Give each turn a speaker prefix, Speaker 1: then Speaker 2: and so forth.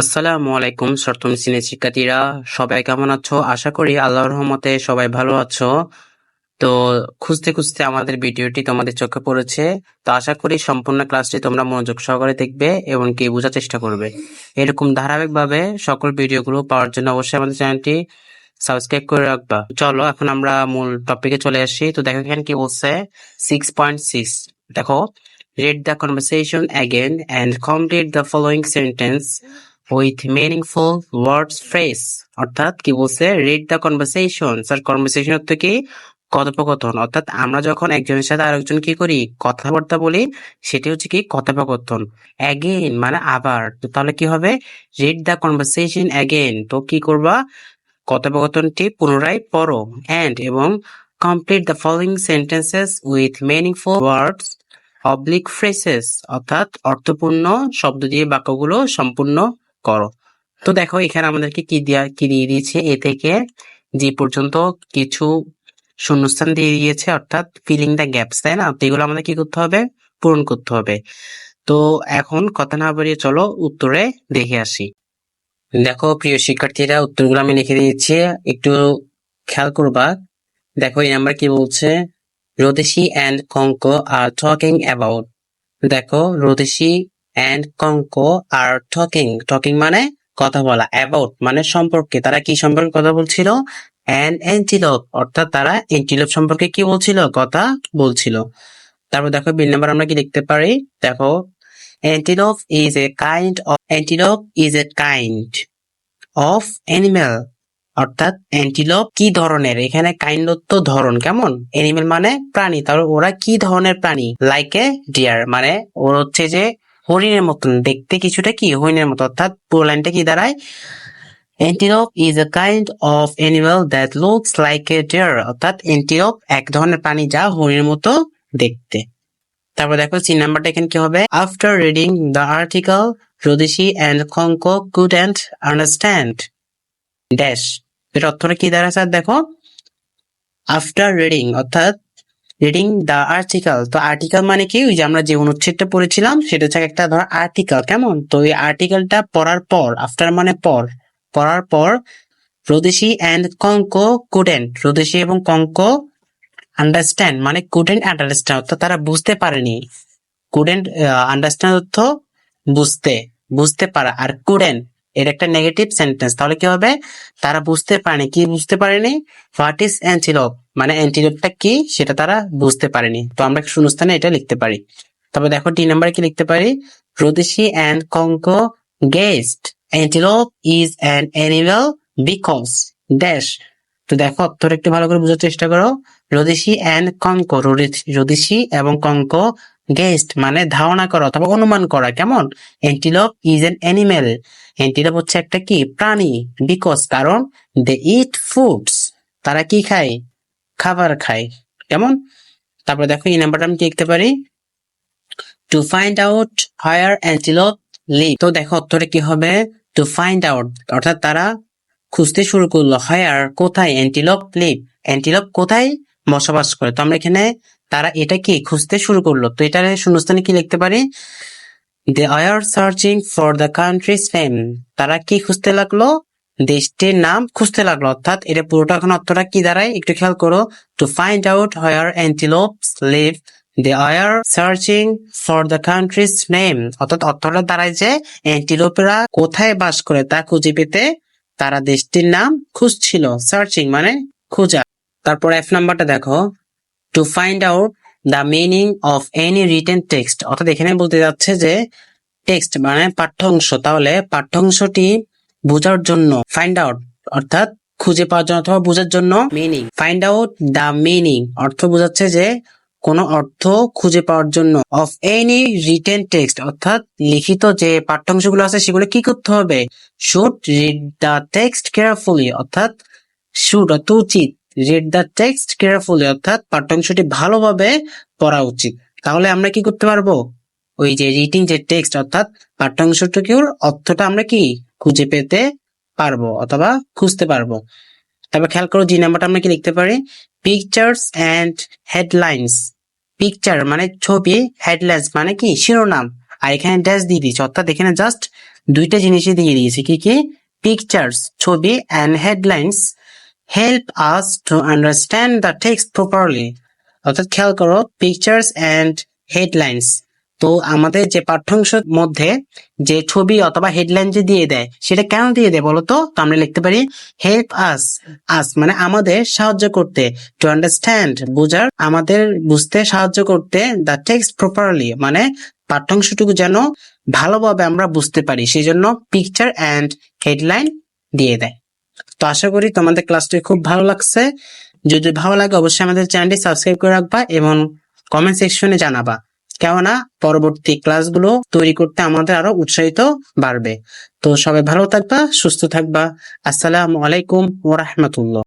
Speaker 1: আসসালামু আলাইকুম, সপ্তম শ্রেণির শিক্ষার্থীরা। সবাই কেমন আছো? আশা করি আল্লাহর রহমতে সবাই ভালো আছো। তো খুঁজতে খুঁজতে আমাদের ভিডিওটি তোমাদের চোখে পড়েছে। তো আশা করি সম্পূর্ণ ক্লাসটি তোমরা মনোযোগ সহকারে দেখবে এবং কি বোঝার চেষ্টা করবে। এরকম ধারাবাহিকভাবে সকল ভিডিওগুলো পাওয়ার জন্য অবশ্যই আমাদের চ্যানেলটি সাবস্ক্রাইব করে রাখবা। চলো, এখন আমরা মূল টপিকে চলে আসি। তো দেখো এখানে কি বলছে? সিক্স পয়েন্ট সিক্স দেখো, read the conversation again and complete the following sentence. With meaningful words, phrase, অর্থাৎ কি বলছে? Read the conversation. Sir conversation অর্থ কি? কথোপকথন। অর্থাৎ আমরা যখন একজনের সাথে আরেকজন কি করি? কথাবার্তা বলি, সেটি হচ্ছে কি? কথোপকথন। অ্যাগেন মানে আবার। তো তাহলে কি হবে? Read the conversation again. তো কি করবা? কথোপকথনটি পুনরায় পড়ো। অ্যান্ড এবং complete the following sentences with meaningful words অবলিক ফ্রেসেস অর্থাৎ অর্থপূর্ণ শব্দ দিয়ে বাক্যগুলো সম্পূর্ণ করো। তো দেখো, এখানে আমাদেরকে কি দিয়া, কি দিয়ে দিয়েছে? এ থেকে যে পর্যন্ত কিছু শূন্যস্থান দিয়ে দিয়েছে, অর্থাৎ ফিলিং দ্য গ্যাপস তাই না? তো এগুলো আমাদের কি করতে হবে? পূরণ করতে হবে। তো এখন কথা না বাড়িয়ে চলো, উত্তরে দেখে আসি। দেখো, প্রিয় শিক্ষার্থীরা, উত্তরগুলো আমি লিখে দিয়েছি। একটু খেয়াল করবা। দেখো, এই নাম্বার কি বলছে? Rodeshi and Konko are talking about দেখো, Rodeshi and Konko are talking talking মানে কথা বলা অ্যাবাউট মানে সম্পর্কে। তারা কি সম্পর্কে কথা বলছিল? অ্যান্ড অ্যান্টিলোপ অর্থাৎ তারা অ্যান্টিলোপ সম্পর্কে কি বলছিল? কথা বলছিল। তারপর দেখো, বিল নাম্বার আমরা কি লিখতে পারি? দেখো antelope is a kind of antelope is a kind of animal অর্থাৎ অ্যান্টিলোপ কি ধরনের? এখানে কাইন্ড তো ধরন, কেমন? অ্যানিমেল মানে প্রাণী। তাহলে ওরা কি ধরনের প্রাণী? লাইক এ ডিয়ার মানে ওর হচ্ছে যে হরিণের মতন। দেখতে কিছুটা কি? হরিণের মতো। অর্থাৎ পুরো লাইনটা কি দাঁড়ায়? Antelope is a kind of animal that looks like a deer অর্থাৎ অ্যান্টিলোপ এক ধরনের প্রাণী যা হরিণের মতো দেখতে। তারপর দেখো তিন নাম্বারটা এখানে কি হবে? After reading the article Rodeshi and Konko and understand dash এর অর্থটা কি দাঁড়াচ্ছে স্যার দেখো। আফটার রিডিং অর্থাৎ রিডিং দ্য আর্টিকেল তো আর্টিকেল মানে কি? ওই যে আমরা যে অনুচ্ছেদটা পড়েছিলাম, সেটা হচ্ছে একটা ধর আর্টিকেল কেমন? তো এই আর্টিকেলটা পড়ার পর আফটার মানে পর, পড়ার পর রোদেশি অ্যান্ড কঙ্ক কুডেন্ট রোদেশি এবং কঙ্ক আন্ডারস্ট্যান্ড মানে কুডেন্ট আন্ডারস্ট্যান্ড অর্থাৎ তারা বুঝতে পারেনি। কুডেন্ট আন্ডারস্ট্যান্ড অর্থ বুঝতে বুঝতে পারা, আর কুডেন্ট এর একটা নেগেটিভ সেন্টেন্স তাহলে কি হবে? তারা বুঝতে পারেনি। কি বুঝতে পারেনি? হোয়াট ইজ অ্যান্টিলোপ মানে অ্যান্টিলোপটা কি? সেটা তারা বুঝতে পারেনি। তো আমরা শূন্যস্থানে এটা লিখতে পারি। তবে দেখো টি নাম্বারে কি লিখতে পারি? Rodeshi and Konko guessed antelope is an animal because dash তো দেখো অর্থটা একটু ভালো করে বোঝার চেষ্টা করো। রোদেশি অ্যান্ড কঙ্ক রোদেশি এবং কঙ্ক গেস্ট মানে ধারণা করা অথবা অনুমান করা, কেমন? Antelope is an animal antelope হচ্ছে একটা কি? প্রাণী। বিকজ কারণ দে ইট ফুডস তারা কি খায়? খাবার খায়। কেমন? তারপরে দেখো, এই নাম্বারটা আমি কি লিখতে পারি? To find out where antelope live তো দেখো, উত্তরে কি হবে? টু ফাইন্ড আউট অর্থাৎ তারা খুঁজতে শুরু করল হায়ার কোথায় অ্যান্টিলপ লিভ অ্যান্টিলপ কোথায় বসবাস করে? তো আমরা এখানে তারা এটা কি খুঁজতে শুরু করল? তো এটার শূন্যস্থানে কি লিখতে পারি? They are searching for the countries name তারা কি খুঁজতে লাগল? দেশটির নাম খুঁজতে লাগল। অর্থাৎ এটা পুরোটা এখন অর্থটা কি দাঁড়ায়? একটু খেয়াল করো। To find out where antelopes live they are searching for the countries name অর্থাৎ অর্থটা দাঁড়ায় যে অ্যান্টিলোপেরা কোথায় বাস করে, তা খুঁজে পেতে তারা দেশটির নাম খুঁজছিল। সার্চিং মানে খোঁজা। তারপর এফ নাম্বারটা দেখো। To find out the meaning of any written text অর্থাৎ এখানে বলতে যাচ্ছে যে টেক্সট মানে পাঠ্যাংশ। তাহলে পাঠ্যাংশটি বোঝার জন্য ফাইন্ড আউট অর্থাৎ খুঁজে পাওয়ার জন্য অথবা বোঝার জন্য meaning find out the meaning অর্থ বোঝাচ্ছে যে, কোন অর্থ খুঁজে পাওয়ার জন্য। অফ এনি রিটেন টেক্সট অর্থাৎ লিখিত যে পাঠ্যাংশগুলো আছে, সেগুলো কি করতে হবে? Should read the text carefully অর্থাৎ শুড অর্থ উচিত। রিড দ্য টেক্সট কেয়ারফুলি অর্থাৎ পাঠ্যাংশটি ভালোভাবে পড়া উচিত। তাহলে আমরা কি করতে পারব? ওই যে রিডিং যে টেক্সট অর্থাৎ পাঠ্যাংশটুকুর অর্থটা আমরা কি খুঁজে পেতে পারব অথবা খুঁজতে পারব? তারপর খেয়াল করো জি নাম্বারটা আমরা কি লিখতে পারি? পিকচার্স অ্যান্ড হেডলাইন্স পিকচার মানে ছবি হেডলাইন্স মানে কি? শিরোনাম। আর এখানে ড্যাশ দিয়ে দিয়েছে, অর্থাৎ এখানে জাস্ট দুইটা জিনিসই দিয়ে দিয়েছে। কি কি? পিকচার্স ছবি and headlines help us to understand the text properly অর্থাৎ খেয়াল করো পিকচার্স অ্যান্ড হেডলাইন্স তো আমাদের যে পাঠ্যাংশ মধ্যে যে ছবি অথবা হেডলাইন যে দিয়ে দেয়, সেটা কেন দিয়ে দেয় বলতো তো? আমরা লিখতে পারি হেল্প আস আস মানে আমাদের সাহায্য করতে। টু আন্ডারস্ট্যান্ড বোঝার, আমাদের বুঝতে সাহায্য করতে দ্য টেক্সট প্রপারলি মানে পাঠ্যাংশটুকু যেন ভালোভাবে আমরা বুঝতে পারি সেই জন্য পিকচার অ্যান্ড হেডলাইন দিয়ে দেয়। তো আশা করি তোমাদের ক্লাসটি খুব ভালো লাগছে। যদি ভালো লাগে, অবশ্যই আমাদের চ্যানেলটি সাবস্ক্রাইব করে রাখবা এবং কমেন্ট সেকশনে জানাবা। কেননা পরবর্তী ক্লাসগুলো তৈরি করতে আমাদের আরও উৎসাহিত বাড়বে। তো সবাই ভালো থাকবা, সুস্থ থাকবা। আসসালামু আলাইকুম ওয়া রাহমাতুল্লাহ।